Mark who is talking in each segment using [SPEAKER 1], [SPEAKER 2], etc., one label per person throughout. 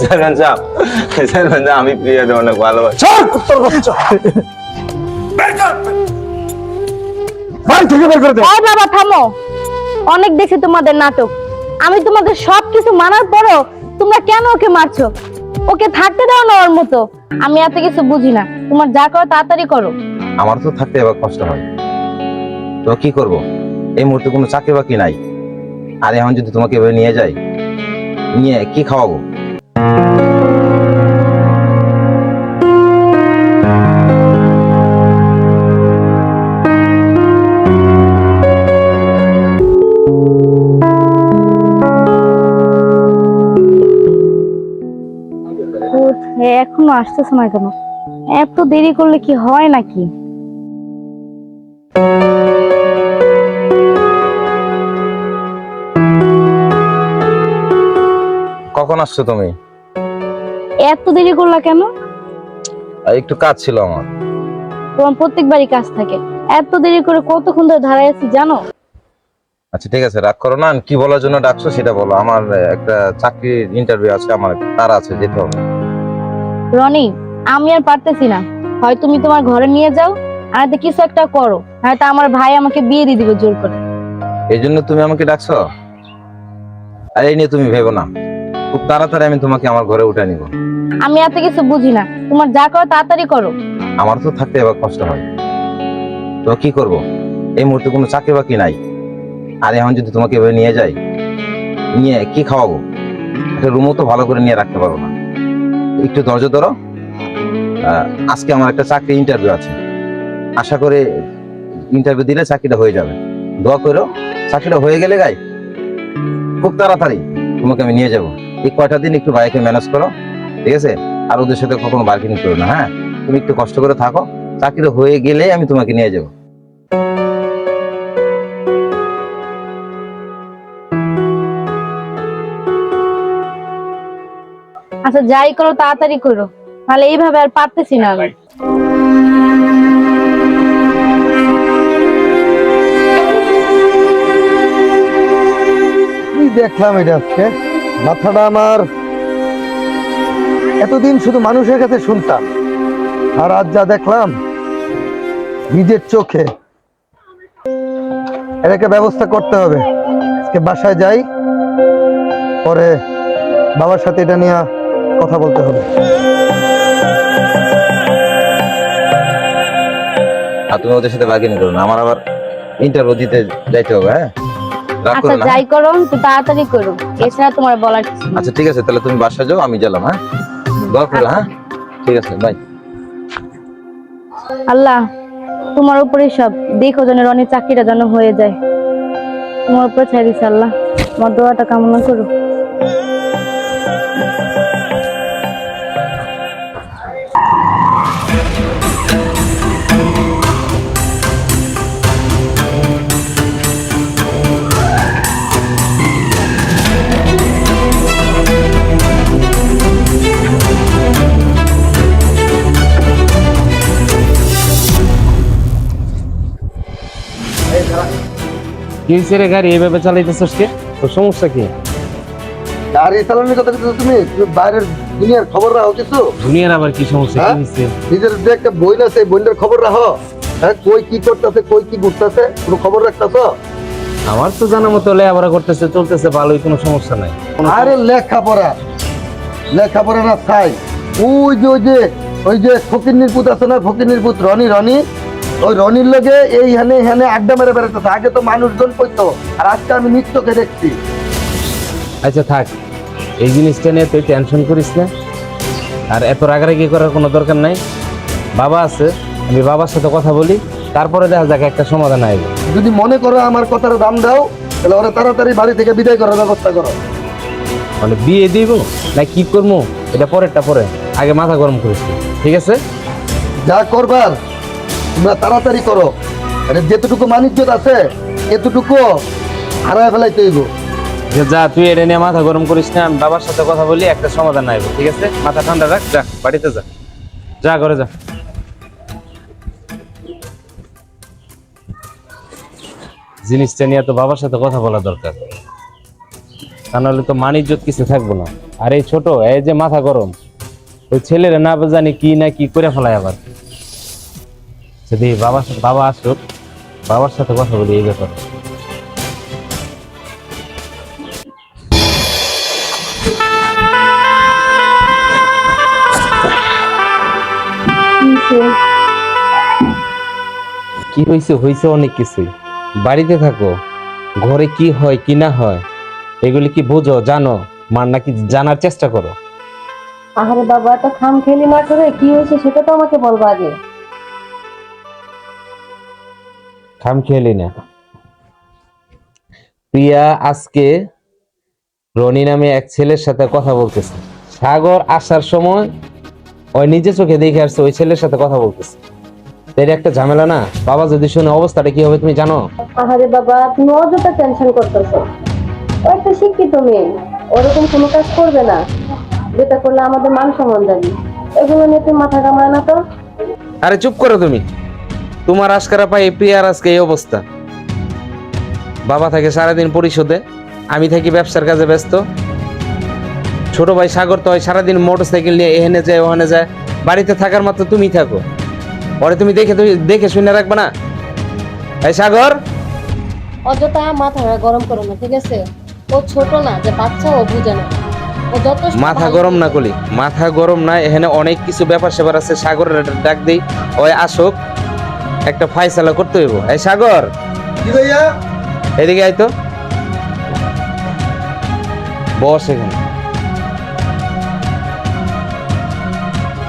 [SPEAKER 1] Chairman সাহেব chairman সাহেব আমি প্রিয়াকে অনেক ভালোবাসি।
[SPEAKER 2] চল কুত্তার বাচ্চা বাড়ি থেকে বের করে দে।
[SPEAKER 3] ও বাবা থামো। অনেক দেখছি তোমাদের নাটক। আমি তোমাদের সব কিছু মানার পরও তোমরা কেন ওকে মারছো? ওকে থাকতে দাও না ওর মতো। আমি এত কিছু বুঝি না। তোমার যা করো তাড়াতাড়ি করো।
[SPEAKER 1] আমার তো থাকতে এবার কষ্ট হয়। তো কি করব? এই মুহূর্তে কোনো চাকরি বাকরি নাই। আর এখন যদি তোমাকে এভাবে নিয়ে যাই নিয়ে কি খাওয়াবো?
[SPEAKER 3] এখনও আসতেছে না কেন? এত দেরি করলে কি হয় নাকি?
[SPEAKER 1] কখন আসছো তুমি?
[SPEAKER 3] এত দেরি করলা কেন?
[SPEAKER 1] একটু কাজ ছিল আমার।
[SPEAKER 3] তোমার প্রত্যেকবারই কাজ থাকে। এত দেরি করে কতক্ষণ ধরে দাঁড়ায় আছি জানো?
[SPEAKER 1] আচ্ছা ঠিক আছে রাগ করো না কি বলার জন্য ডাকছো সেটা বলো। আমার একটা চাকরির ইন্টারভিউ আছে আমার তার আছে যেতে হবে।
[SPEAKER 3] রনি আমি আর পারতেছি না। হয় তুমি তোমার ঘরে নিয়ে যাও আর নয়তো কিছু একটা করো। হয়তো আমার ভাই আমাকে বিয়ে দিয়ে দিবে জোর করে।
[SPEAKER 1] এই জন্য তুমি আমাকে ডাকছো? আর এই নিয়ে তুমি ভেবো না। খুব তাড়াতাড়ি আমি তোমাকে আমার ঘরে উঠে নিব।
[SPEAKER 3] আমি এত কিছু বুঝি না। তোমার যা করো তাড়াতাড়ি করো।
[SPEAKER 1] আমার তো থাকতে এবার কষ্ট হয়। তো কি করব? এই মুহূর্তে কোনো চাকরি বাকরি নাই। আর এখন যদি তোমাকে এভাবে নিয়ে যাই নিয়ে কি খাওয়াবো? একটা রুমও তো ভালো করে নিয়ে রাখতে পারব না। একটু ধৈর্য ধরো। আজকে আমার একটা চাকরি ইন্টারভিউ আছে। আশা করে ইন্টারভিউ দিলে চাকরিটা হয়ে যাবে। দোয়া করো চাকরিটা হয়ে গেলে গাই খুব তাড়াতাড়ি তোমাকে আমি নিয়ে যাব। এই কয়টা দিন একটু বাইকে ম্যানেজ করো ঠিক আছে? আর ওদের সাথে কখনো বার্গেনিং করো না হ্যাঁ? তুমি একটু কষ্ট করে থাকো চাকরি হয়ে গেলে আমি তোমাকে নিয়ে যাব।
[SPEAKER 3] আচ্ছা যাই করো তাড়াতাড়ি করো। তাহলে এইভাবে আর পারতেছি না আমি
[SPEAKER 2] দেখলাম এটা আজকে। মাথাটা আমার। এতদিন শুধু মানুষের কাছে শুনতাম, আর আজ যা দেখলাম, নিজের চোখে। এটাকে ব্যবস্থা করতে হবে। আজকে বাসায় যাই, পরে বাবার সাথে এটা নিয়ে কথা বলতে হবে।
[SPEAKER 1] আর তুমি ওদের সাথে বার্গেনিং করো না, আমার আবার ইন্টারভিউ দিতে যাইতে হবে হ্যাঁ?
[SPEAKER 3] আচ্ছা যাই করো একটু তাড়াতাড়ি করো। এছাড়া তোমার বলার
[SPEAKER 1] আচ্ছা ঠিক আছে তাহলে তুমি বাসা যাও আমি গেলাম হ্যাঁ? দোয়া করো হ্যাঁ? ঠিক আছে বাই।
[SPEAKER 3] আল্লাহ তোমার উপরে সব। দেখো যেন রনির চাকরিটা যেন হয়ে যায়। তোমার উপরে ছাড়িস আল্লাহ। আমার দোয়াটা কামনা করো।
[SPEAKER 4] কি রে গাড়ি এইভাবে চালাইতেছিস কে? তোর সমস্যা কি?
[SPEAKER 2] গাড়ি চালানোর কথা কিন্তু তুমি? বাইরের দুনিয়ার খবর রাখো কিছু?
[SPEAKER 4] দুনিয়ার আবার কি সমস্যা? কি
[SPEAKER 2] হ্যাঁ? নিজের যে একটা বই আছে এই খবর রাখো। হ্যাঁ কই কি করতেছে কই কি ঘুরতেছে কোনো খবর রাখতেছ?
[SPEAKER 4] আমার তো জানা মতো লেখাপড়া করতেছে চলতেছে ভালোই কোনো সমস্যা নাই।
[SPEAKER 2] আরে লেখাপড়া। লেখাপড়া না ছাই ওই যে ওই যে ওই যে ফকির পুত আছে না ফকির পুত রনি রনি? ওই রনির লগে এই হানে হানে আড্ডা মেরে বেড়াতে আগে তো মানুষজন কইতো আর আজকে আমি নিত্যকে দেখছি।
[SPEAKER 4] আচ্ছা থাক। এই জিনিসটা নিয়ে তুই টেনশন করিস না। আর এত রাগারাগি করার কোনো দরকার নাই। বাবা আছে আমি বাবার সাথে কথা বলি তারপরে দেখা যাক একটা সমাধান আসবে
[SPEAKER 2] যদি মনে করো আমার কথার দাম দাও তাহলে ওরা তাড়াতাড়ি বাড়ি থেকে বিদায় করার ব্যবস্থা করো।
[SPEAKER 4] মানে বিয়ে দিব? না কি করব? এটা পরেরটা পরে। আগে মাথা গরম করিস। ঠিক আছে?
[SPEAKER 2] যা করবার। তোমরা তাড়াতাড়ি করো। আরে যেতটুকু মানিজ্যত আছে এতটুকু হারায় ফেলাইতে হইব।
[SPEAKER 4] যে যা, তুই এটা নিয়ে মাথা গরম করিস না, আমি বাবার সাথে কথা বলি, একটা সমাধান আসবে ঠিক আছে? মাথা ঠান্ডা রাখ, যা, বাড়িতে যা। যা করে যা। জিনিসটা নিয়ে তো বাবার সাথে কথা বলা দরকার। তা নাহলে তো মানিজ্যত কিছু থাকব না। আর এই ছোট, এই যে মাথা গরম, ওই ছেলেরা না জানি কি না কি করে ফেলায় আবার। যদি বাবা বাবা আসুক, বাবার সাথে কথা বলি এই ব্যাপারে। কি হয়েছে হয়েছে অনেক কিছুই। বাড়িতে থাকো, ঘরে কি হয়, কি না হয়, এগুলি কি বোঝো, জানো? মার নাকি জানার চেষ্টা করো।
[SPEAKER 5] আহারে বাবা এত খাম খেলি না করে কি হয়েছে সেটা তো আমাকে বলব আগে।
[SPEAKER 4] খাম খেলি না প্রিয়া আজকে রনি নামে এক ছেলের সাথে কথা বলতেছে। সাগর আসার সময় ওই নিজে চোখে দেখে আসছে ওই ছেলের সাথে কথা বলতেছে। এটা একটা ঝামেলা না? বাবা যদি শুনে অবস্থাটা কি হবে তুমি জানো?
[SPEAKER 5] আহারে বাবা তুমি অযথা টেনশন করতেছো ও একটা শিক্ষিত মেয়ে। ওরকম কোনো কাজ করবে না। যেটা করলে আমাদের মান সম্মান যাবে এগুলো নিয়ে তুমি মাথা কামায় না তো?
[SPEAKER 4] আরে চুপ করো তুমি। তোমার আজকারা পাই প্রিয়ার আজকে এই অবস্থা। বাবা থাকে সারাদিন পরিশোধে আমি থাকি ব্যবসার কাজে ব্যস্ত। ছোট ভাই সাগর তো হয় সারাদিন মোটর সাইকেল নিয়ে এখানে যায় ওখানে যায় বাড়িতে থাকার মাত্র তুমি থাকো। পরে তুমি দেখে তুমি দেখে শুনে রাখবে না? এই সাগর!
[SPEAKER 5] অযথা মাথা গরম করো না ঠিক আছে? ও ছোট না যে বাচ্চা ও বুঝে না। ও যত
[SPEAKER 4] মাথা গরম না কলি মাথা গরম না এখানে অনেক কিছু ব্যাপার স্যাপার আছে সাগরের ডাক দিই। ওই আসুক। একটা ফাইসালা করতে হইব। এই সাগর।
[SPEAKER 2] কি ভাইয়া?
[SPEAKER 4] এদিকে আয় তো। বস এখানে।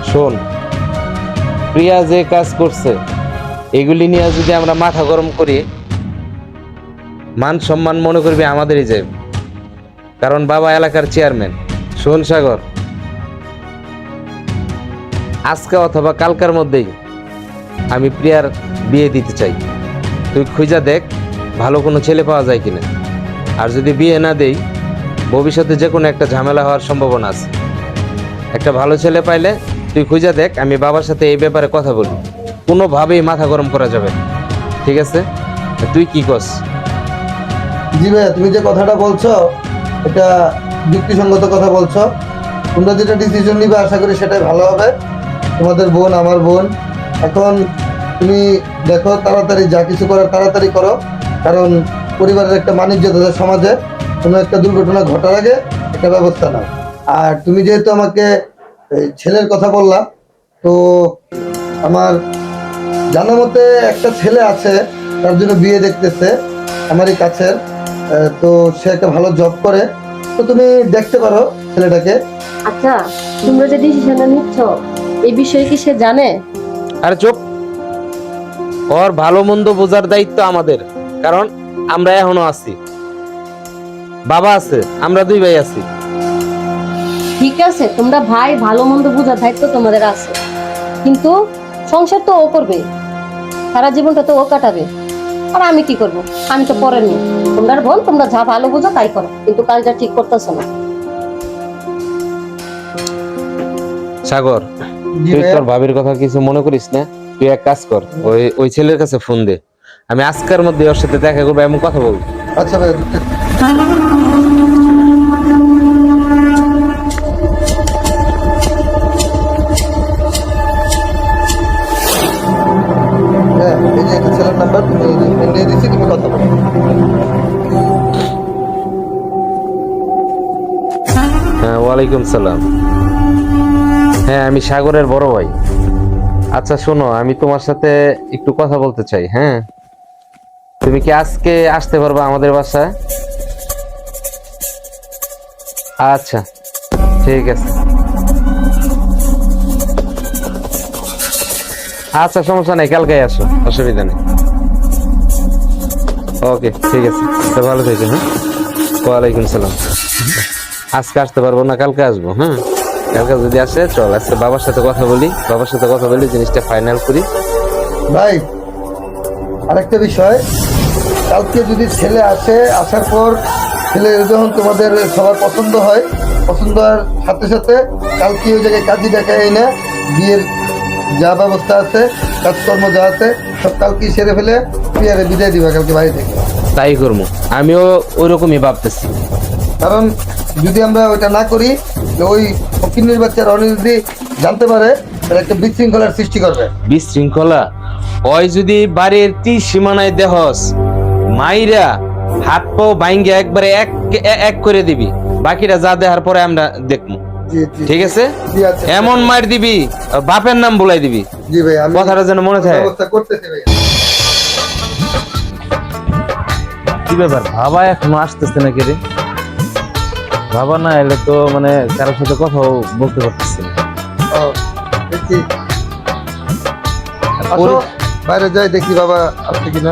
[SPEAKER 4] শোন প্রিয়া যে কাজ করছে এগুলি নিয়ে যদি আমরা মাথা গরম করি মান সম্মান মনে করবি আমাদেরই যে। কারণ বাবা এলাকার চেয়ারম্যান। শোন সাগর। আজকে অথবা কালকার মধ্যেই আমি প্রিয়ার বিয়ে দিতে চাই। তুই খুঁজা দেখ, ভালো কোনো ছেলে পাওয়া যায় কিনা। আর যদি বিয়ে না দেই, ভবিষ্যতে যে কোনো একটা ঝামেলা হওয়ার সম্ভাবনা আছে। একটা ভালো ছেলে পাইলে তুই খুঁজা দেখ, আমি বাবার সাথে এই ব্যাপারে কথা বলি। কোনোভাবেই মাথা গরম করা যাবে ঠিক আছে? তুই কি করস?
[SPEAKER 2] জি ভাইয়া, তুমি যে কথাটা বলছো, এটা যুক্তিসঙ্গত কথা বলছো। তোমরা যেটা ডিসিশন নিবে, আশা করি সেটাই ভালো হবে। তোমাদের বোন, আমার বোন। এখন তুমি দেখো তাড়াতাড়ি যা কিছু করার তাড়াতাড়ি করো। কারণ পরিবারের একটা বাণিজ্য তাদের সমাজে, কোনো একটা দুর্ঘটনা ঘটার আগে একটা ব্যবস্থা নাও। আর তুমি যেহেতু আমাকে ছেলের কথা বললা, তো আমার জানা মতে একটা ছেলে আছে, তার জন্য বিয়ে দেখতেছে, আমারই কাছের তো সে একটা ভালো জব করে। তো তুমি দেখতে পারো ছেলেটাকে।
[SPEAKER 5] আচ্ছা তোমরা যে ডিসিশনটা নিচ্ছ এই বিষয়ে কি সে জানে?
[SPEAKER 4] আরে চুপ। ওর ভালো মন্দ বোঝার দায়িত্ব আমাদের কারণ আমরা এখনও আছি। বাবা আছে আমরা দুই ভাই আছি।
[SPEAKER 5] ঠিক আছে তোমরা ভাই ভালো মন্দ বোঝার দায়িত্ব তোমাদের আছে। কিন্তু সংসার তো ও করবে সারা জীবনটা তো ও কাটাবে। আর আমি কি করব? আমি তো পরের নি তোমরা বল তোমরা যা ভালো বোঝো তাই করো কিন্তু কাজটা ঠিক করতেছো না।
[SPEAKER 4] সাগর তুই তোর ভাবির কথা কিছু মনে করিস না? তুই এক কাজ কর ওই ওই ছেলের কাছে ফোন দে। আমি আজকের মধ্যে ওর সাথে দেখা করব এমন কথা বলব।
[SPEAKER 2] আচ্ছা ভাই হ্যাঁ
[SPEAKER 4] হ্যাঁ ওয়ালাইকুম সালাম। হ্যাঁ আমি সাগরের বড় ভাই। আচ্ছা শোনো, আমি তোমার সাথে একটু কথা বলতে চাই হ্যাঁ? তুমি কি আজকে আসতে পারবা আমাদের বাসায়? আচ্ছা ঠিক আছে। আচ্ছা সমস্যা নেই কালকে আসো, অসুবিধা নেই। ওকে, ঠিক আছে, তো ভালো থেকো হ্যাঁ? ওয়ালাইকুম সালাম। আজকে আসতে পারব না, কালকে আসব হ্যাঁ? কালকে যদি আসে চল আজকে বাবার সাথে কথা বলি। বাবার সাথে কথা বলি জিনিসটা ফাইনাল করি।
[SPEAKER 2] ভাই আরেকটা বিষয়। কালকে যদি ছেলে আসে আসার পর ছেলে যখন তোমাদের সবার পছন্দ হয় পছন্দ হওয়ার সাথে সাথে কালকে ওই জায়গায় কাজী ডাকা এনে বিয়ের যা ব্যবস্থা আছে কাজকর্ম যা আছে সব কালকে সেরে ফেলে প্রিয়ারে বিদায় দিবা কালকে বাড়ি থেকে।
[SPEAKER 4] তাই করব। আমিও ওই রকমই ভাবতেছি।
[SPEAKER 2] কারণ যদি আমরা ওইটা না করি তো ওই ফকিন্নির বাচ্চা রনি যদি জানতে পারে তাহলে একটা বিশৃঙ্খলার সৃষ্টি করবে।
[SPEAKER 4] বিশৃঙ্খলা? ওই যদি বাড়ির তীর সীমানায় দেহস মাইরা হাত পাও বাইঙ্গে একবারে এক এক করে দিবি। বাকিটা যা দেখার পরে আমরা দেখব। ঠিক আছে?
[SPEAKER 2] আচ্ছা।
[SPEAKER 4] এমন মার দিবি বাপের নাম বলাই দিবি।
[SPEAKER 2] জি ভাই আমি
[SPEAKER 4] কথাটা যেন মনে থাকে। কি ব্যাপার বাবা এখনও আসতেছে না কে রে? বাবা না এলে তো মানে কারোর সাথে কথাও বলতে পারতেছি না।
[SPEAKER 2] বাইরে যাই দেখি বাবা আসছে কিনা।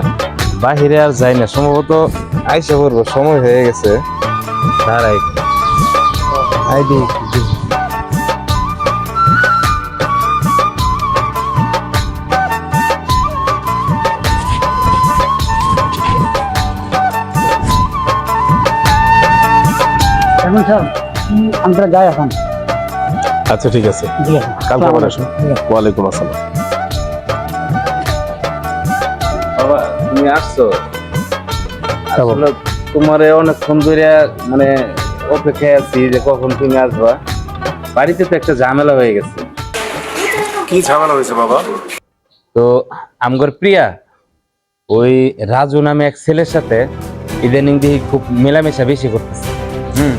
[SPEAKER 4] বাহিরে আর যাই না সম্ভবত আইসে পড়ব সময় হয়ে গেছে। দাঁড়াই। আই দেখি
[SPEAKER 6] এখন স্যার আমরা যাই এখন।
[SPEAKER 7] আচ্ছা ঠিক আছে। কালকে আবার আসো ওয়ালাইকুম আসসালাম।
[SPEAKER 4] বাবা তুমি আসছো?
[SPEAKER 7] হ্যাঁ,
[SPEAKER 4] আসলে তোমার অনেকক্ষণ ধরে মানে অপেক্ষায় আছি যে কখন তুমি আসবা। বাড়িতে তো একটা ঝামেলা হয়ে গেছে।
[SPEAKER 7] কি ঝামেলা হয়েছে বাবা?
[SPEAKER 4] তো আমগর প্রিয়া ওই রাজু নামে এক ছেলের সাথে ইদানিং দেখি খুব মেলামেশা বেশি করতেছে। হুম।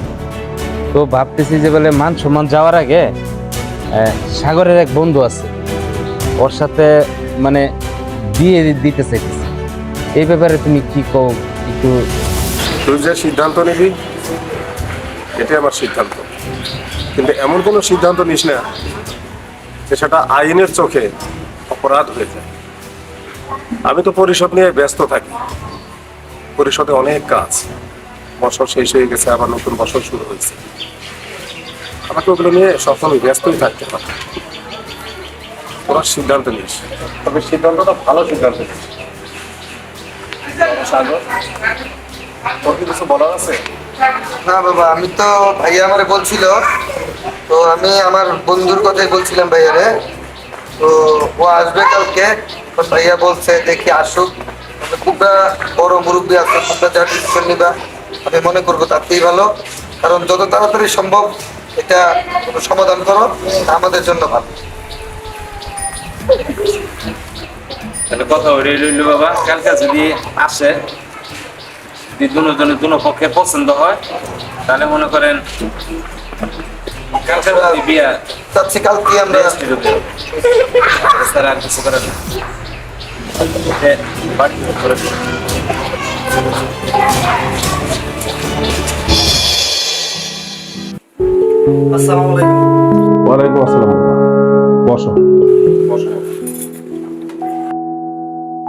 [SPEAKER 4] তো ভাবতেছি যে বলে মান সম্মান যাওয়ার আগে সাগরের এক বন্ধু আছে, ওর সাথে মানে বিয়ে দিতে চাইতেছে। এই ব্যাপারে তুমি কি কও, একটু
[SPEAKER 7] তুই সিদ্ধান্ত নিবি, এটাই আমার সিদ্ধান্ত। কিন্তু এমন কোনো সিদ্ধান্ত নিস না যে সেটা আইনের চোখে অপরাধ হয়ে যায়। আমি তো পরিষদ নিয়ে ব্যস্ত থাকি। পরিষদে অনেক কাজ। বছর শেষ হয়ে গেছে আবার নতুন বছর শুরু হয়েছে। আমাকে ওগুলো নিয়ে সবসময় ব্যস্তই থাকতে হবে তোরা সিদ্ধান্ত নিস তবে সিদ্ধান্তটা ভালো সিদ্ধান্ত। নিস সাগর তোর কি কিছু বলার আছে?
[SPEAKER 2] না বাবা আমি তো ভাইয়া আমারে বলছিল তো আমি আমার বন্ধুর কথাই বলছিলাম ভাইয়ারে। তো ও আসবে কালকে তো ভাইয়া বলছে দেখি আসুক। তোমরা বড় মুরব্বী আছে তোমরা যা ডিসিশন নিবা। আমি মনে করব তাতেই ভালো। কারণ যত তাড়াতাড়ি সম্ভব এটা সমাধান করো আমাদের জন্য ভালো।
[SPEAKER 4] তাহলে কথা রইল বাবা কালকে যদি আসে যদি দুজনের দুনো পক্ষে পছন্দ হয় তাহলে মনে করেন কালকে বিয়া
[SPEAKER 2] চাচ্ছি কালকে আমরা
[SPEAKER 4] স্যার আর কিছু করেন এ, বাড়ি
[SPEAKER 7] ওয়ালাইকুম আসসালাম বসো।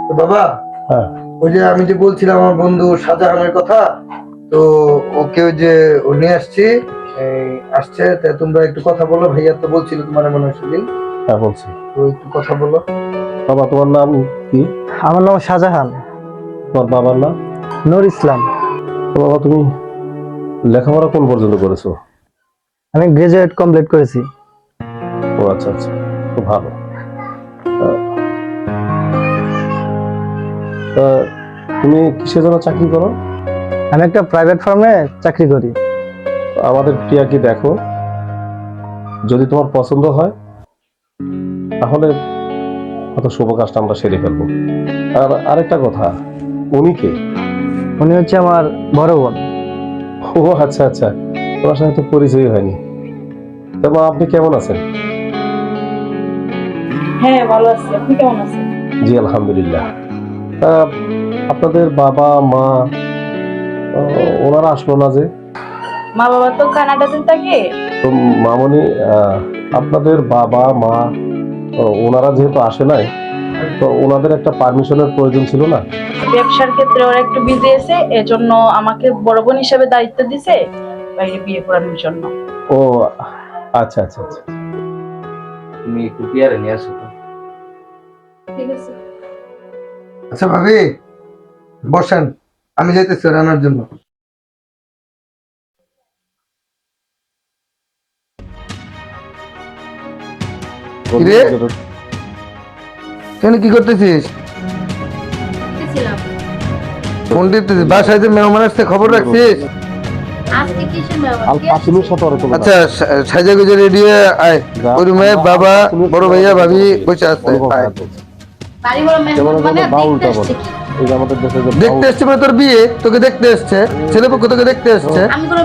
[SPEAKER 2] তো বাবা
[SPEAKER 7] হ্যাঁ।
[SPEAKER 2] ওই যে আমি যে বলছিলাম আমার বন্ধু শাহজাহানের কথা তো ওকে ওই যে ও নিয়ে আসছি আসছে তা তোমরা একটু কথা বলো ভাইয়া তো বলছিল তোমার মনে হয় সেদিন
[SPEAKER 7] হ্যাঁ বলছি।
[SPEAKER 2] তো একটু কথা বলো।
[SPEAKER 7] বাবা তোমার নাম কি?
[SPEAKER 6] আমার নাম শাহজাহান।
[SPEAKER 7] তোমার বাবার নাম?
[SPEAKER 6] নূর ইসলাম।
[SPEAKER 7] বাবা তুমি লেখাপড়া কোন পর্যন্ত করেছ?
[SPEAKER 6] আমি গ্রাজুয়েট কমপ্লিট করেছি।
[SPEAKER 7] ও আচ্ছা আচ্ছা খুব ভালো। তুমি কিসের জন্য চাকরি করো?
[SPEAKER 6] আমি একটা প্রাইভেট ফার্মে চাকরি করি।
[SPEAKER 7] আমাদের প্রিয়াকে দেখো যদি তোমার পছন্দ হয় তাহলে হয়তো শুভ কাজটা আমরা সেরে ফেলব। আর আরেকটা কথা উনি কে?
[SPEAKER 6] উনি হচ্ছে আমার বড় বোন।
[SPEAKER 7] ও আচ্ছা আচ্ছা। তোমার সাথে তো পরিচয় হয়নি। তারপর আপনি কেমন আছেন?
[SPEAKER 8] হ্যাঁ ভালো আছি। আপনি কেমন আছেন?
[SPEAKER 7] জি আলহামদুলিল্লাহ। তা আপনাদের বাবা মা ওনারা আসলো না যে?
[SPEAKER 8] মা বাবা তো কানাডাতে থাকে।
[SPEAKER 7] তো মামনি আহ, আপনাদের বাবা মা ওনারা যেহেতু আসে নাই তো ওনাদের একটা পারমিশনের প্রয়োজন ছিল না?
[SPEAKER 8] ব্যবসার ক্ষেত্রে ওরা একটু বিজি আছে এজন্য আমাকে বড় বোন হিসেবে দায়িত্ব দিছে বাইরে বিয়ে করানোর জন্য।
[SPEAKER 7] ও আচ্ছা আচ্ছা আচ্ছা।
[SPEAKER 4] তুমি একটু বিয়ারে নিয়ে আসো
[SPEAKER 8] ঠিক আছে।
[SPEAKER 2] আচ্ছা ভাবি বসেন আমি যাইতেছি রান্নার জন্য। কিরে? তুই কি করতেছিস? ফোন টিপতেছিস বাসায় যে মেহমান আসছে খবর রাখছিস? আচ্ছা সাজা গুজে রেডি আয়। ওই রুমে বাবা বড় ভাইয়া ভাবি বসে আছে
[SPEAKER 5] মানে দেখতে আসছে
[SPEAKER 2] মানে তোর বিয়ে? তোকে দেখতে এসছে ছেলে পক্ষ তোকে দেখতে এসছে
[SPEAKER 5] আমি কোনো?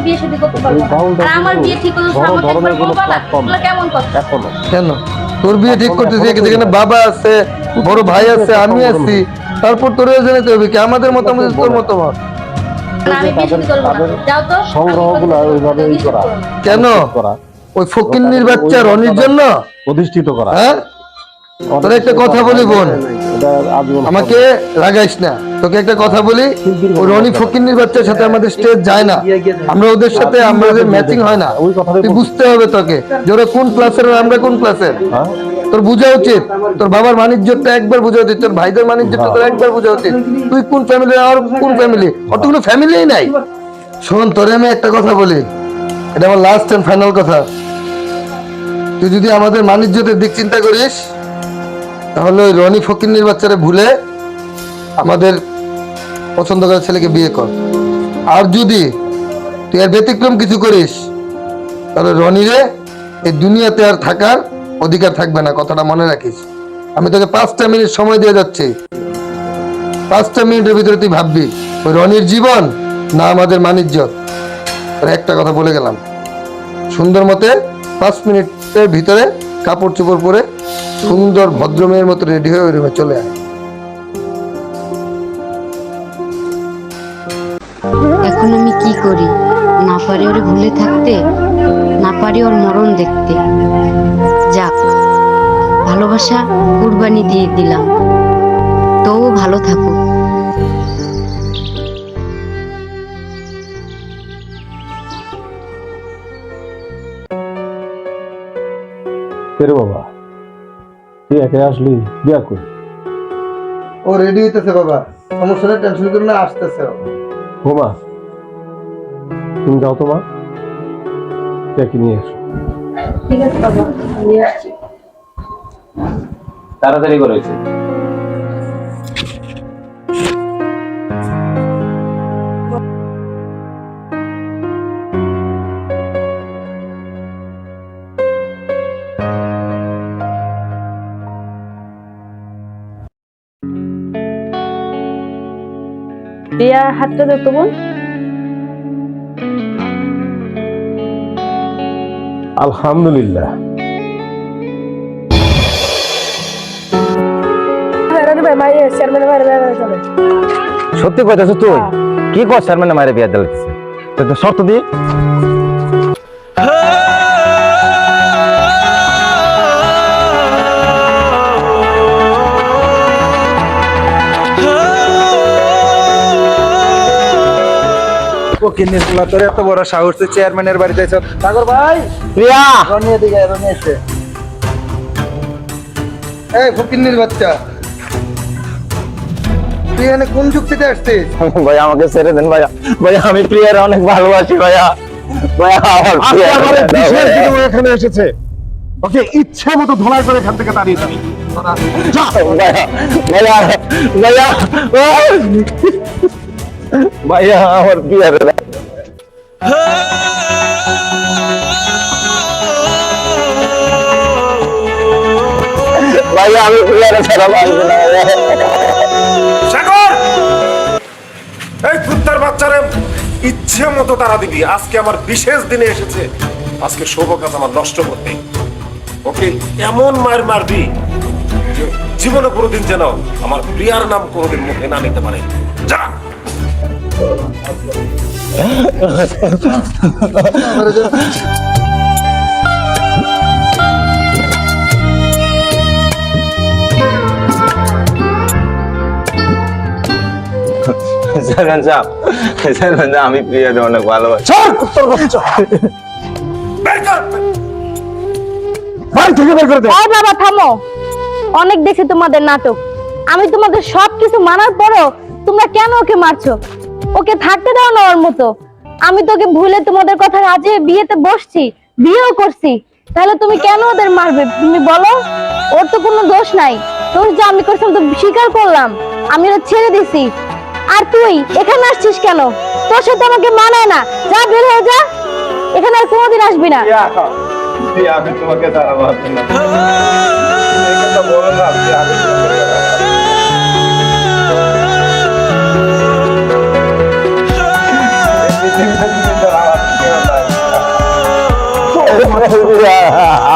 [SPEAKER 2] তোর বিয়ে ঠিক করতেছি যেখানে বাবা আছে বড় ভাই আছে আমি আছি। তারপর তোর জানাতে হবে কি আমাদের মতামত তোর মতামত?
[SPEAKER 7] সংগ্রহগুলো ওইভাবে করা।
[SPEAKER 2] কেন?
[SPEAKER 7] করা
[SPEAKER 2] ওই ফকিন্নির বাচ্চা রনির জন্য?
[SPEAKER 7] প্রতিষ্ঠিত করা।
[SPEAKER 2] হ্যাঁ? তোর একটা কথা বলি বোন। আমাকে রাগাইস না। তোকে একটা কথা বলি রনি ফকিন্নির বাচ্চার সাথে আমাদের স্টেজ যায় না। আমরা ওদের সাথে আমাদের ম্যাচিং হয় না। তুই বুঝতে হবে তোকে যে ওরা কোন ক্লাসের আমরা কোন ক্লাসের
[SPEAKER 7] হ্যাঁ?
[SPEAKER 2] তোর বোঝা উচিত। তোর বাবার বাণিজ্যটা একবার বোঝা উচিত। তোর ভাইদের বাণিজ্যটা তোর একবার বোঝা উচিত। তুই কোন ফ্যামিলি আর কোন ফ্যামিলি ওর তো কোনো ফ্যামিলিই নাই। শোন তোরে আমি একটা কথা বলি। এটা আমার লাস্ট এন্ড ফাইনাল কথা। তুই যদি আমাদের বাণিজ্যতের দিক চিন্তা করিস তাহলে ওই রনি ফকিন্নির বাচ্চারা ভুলে আমাদের পছন্দ করা ছেলেকে বিয়ে কর। আর যদি তুই আর ব্যতিক্রম কিছু করিস, তাহলে রনিরে এই দুনিয়াতে আর থাকার অধিকার থাকবে না, কথাটা মনে রাখিস। আমি তোকে পাঁচটা মিনিট সময় দিয়ে যাচ্ছি। পাঁচটা মিনিটের ভিতরে তুই ভাববি, ওই রনির জীবন না আমাদের মানিজ্য। একটা কথা বলে গেলাম। সুন্দর মতে পাঁচ মিনিটের ভিতরে কাপড় চোপড় পরে সুন্দর ভদ্রমেয়ের মতো রেডি হয়ে ওই রুমে চলে আয়।
[SPEAKER 9] এখন আমি কি করি? না পারি ওরে ভুলে থাকতে না পারি ওর মরণ দেখতে। যাক ভালোবাসা কুরবানি দিয়ে দিলাম। তবু ভালো থাকুক।
[SPEAKER 7] বাবা তুই একে আসলি বিয়া কই
[SPEAKER 2] ও রেডি হইতেছে বাবা। সমস্যা নেই টেনশন করো না আসতেছে ও।
[SPEAKER 7] মা তুমি যাও তো মা। দেখি নিয়ে এসো।
[SPEAKER 5] ঠিক আছে বাবা আমি আসছি।
[SPEAKER 4] তাড়াতাড়ি করেছে
[SPEAKER 8] দিয়া হাতটা দে তো বোন।
[SPEAKER 7] আলহামদুলিল্লাহ।
[SPEAKER 1] সত্যি কথা তুই? কি কর স্যার মানে মায়ের বিয়া দিলে তো শর্ত দি।
[SPEAKER 2] তোর এত বড় সাহস তুই চেয়ারম্যানের বাড়িতে এসে সাগর ভাই!
[SPEAKER 1] প্রিয়া!
[SPEAKER 2] রনি এদিকে রনি এসে। এই ফকিন্নির বাচ্চা। তুই এখানে কোন যুক্তিতে আসছিস?
[SPEAKER 1] ভাই আমাকে ছেড়ে দেন ভাইয়া। ভাইয়া আমি প্রিয়ার অনেক ভালোবাসি ভাইয়া। আমার
[SPEAKER 7] এখানে এসেছে। ওকে ইচ্ছা মতো ধলাই করে এখান থেকে।
[SPEAKER 1] ভাইয়া ভাইয়া ভাইয়া। ভাইয়া, আমার দাও। ভাইয়া, আমি প্রিয়ারে ছাড়া
[SPEAKER 7] সাগর! এই কুত্তার বাচ্চারে ইচ্ছে মতো তারা দিবি। আজকে আমার বিশেষ দিনে এসেছে। আজকে শুভ কাজ আমার নষ্ট করতে। ওকে এমন মার মারবি জীবনে কোনোদিন যেন আমার প্রিয়ার নাম কোনোদিন মুখে না নিতে পারে। যা!
[SPEAKER 1] চেয়ারম্যান সাহেব সাহেব আমি প্রিয়ারে অনেক ভালোবাসি।
[SPEAKER 7] চল কুত্তার বাচ্চা বের কর। বাড়ি থেকে বের করে দে।
[SPEAKER 3] ও বাবা থামো। অনেক দেখছি তোমাদের নাটক। আমি তোমাদের সবকিছু মানার পরও তোমরা কেন ওকে মারছো? ওকে থাকতে দাও না ওর মতো। আমি তোকে ভুলে তোমাদের কথা রাজি বিয়েতে বসছি, বিয়েও করছি। তাহলে তুমি কেন ওদের মারবে? তুমি বলো? ওর তো কোনো দোষ নাই। দোষ যে আমি করছিলাম তো স্বীকার করলাম। আমি ওরা ছেড়ে দিছি। আর তুই, এখানে আসছিস কেন?
[SPEAKER 1] তোর সাথে আমাকে মানায় না। যা, বের হয়ে যা। এখানে আর কোনোদিন আসবি না।
[SPEAKER 7] আমি তোমাকে দাঁড়াবো না এই কথা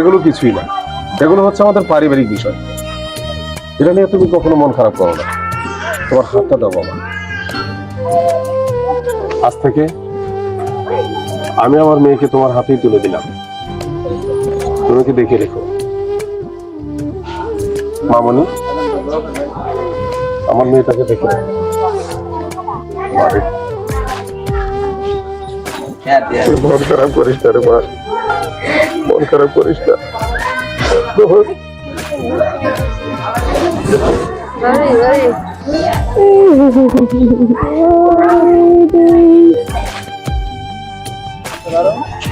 [SPEAKER 7] এগুলো কিছুই না। এগুলো হচ্ছে আমাদের পারিবারিক বিষয়। এটা নিয়ে তুমি কখনো মন খারাপ করো না। তোমার হাতটা দাও বাবা। আজ থেকে আমি আমার মেয়েকে তোমার হাতেই তুলে দিলাম। তুমি কি দেখে রেখো। মামনি আমার মেয়েটাকে দেখে রেখো। বাড়ি। খারাপ করিস না রে মা। মন খারাপ করিস না
[SPEAKER 1] Ah!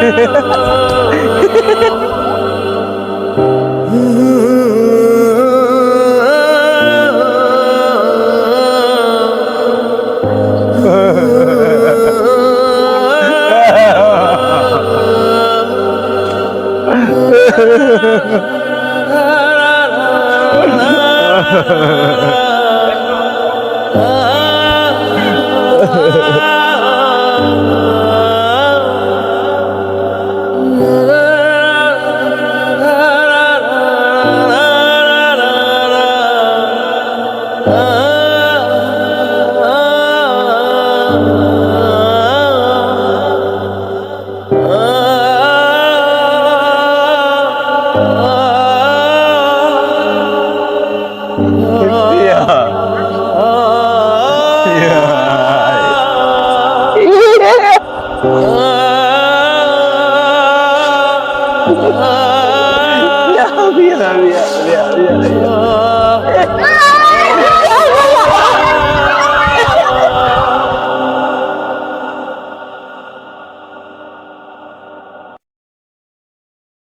[SPEAKER 1] 嘿嘿嘿 Oh.